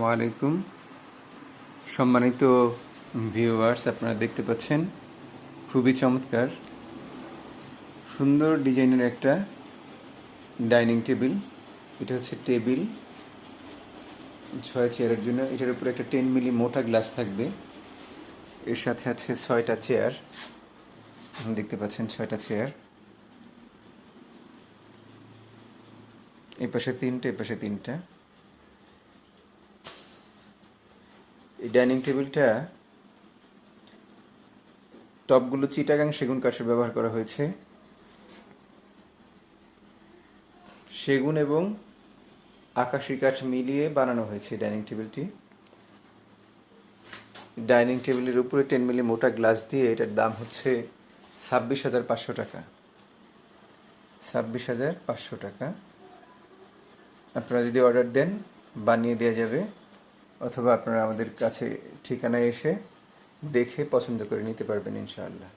আসসালামু আলাইকুম। সম্মানিত ভিউয়ার্স আপনারা দেখতে পাচ্ছেন, খুবই চমৎকার, সুন্দর ডিজাইনের একটা ডাইনিং টেবিল। এটা হচ্ছে টেবিল, ছয় চেয়ারের জন্য। এটার উপরে একটা টেন মিলি মোটা গ্লাস থাকবে। এর সাথে আছে ছয়টা চেয়ার। দেখতে পাচ্ছেন ছয়টা চেয়ার। এই পাশে তিনটে এ পাশে তিনটা। এই ডাইনিং টেবিলটা, টপগুলো চিটাগাং সেগুন কাঠের ব্যবহার করা হয়েছে। সেগুন এবং আকাশি কাঠ মিলিয়ে বানানো হয়েছে ডাইনিং টেবিলটি। ডাইনিং টেবিলের উপরে টেন মিলি মোটা গ্লাস দিয়ে এটার দাম হচ্ছে ছাব্বিশ হাজার পাঁচশো টাকা। ছাব্বিশ হাজার পাঁচশো টাকা। আপনারা যদি অর্ডার দেন, বানিয়ে দেওয়া যাবে। অথবা আপনারা আমাদের কাছে ঠিকানায় এসে দেখে পছন্দ করে নিতে পারবেন ইনশাআল্লাহ।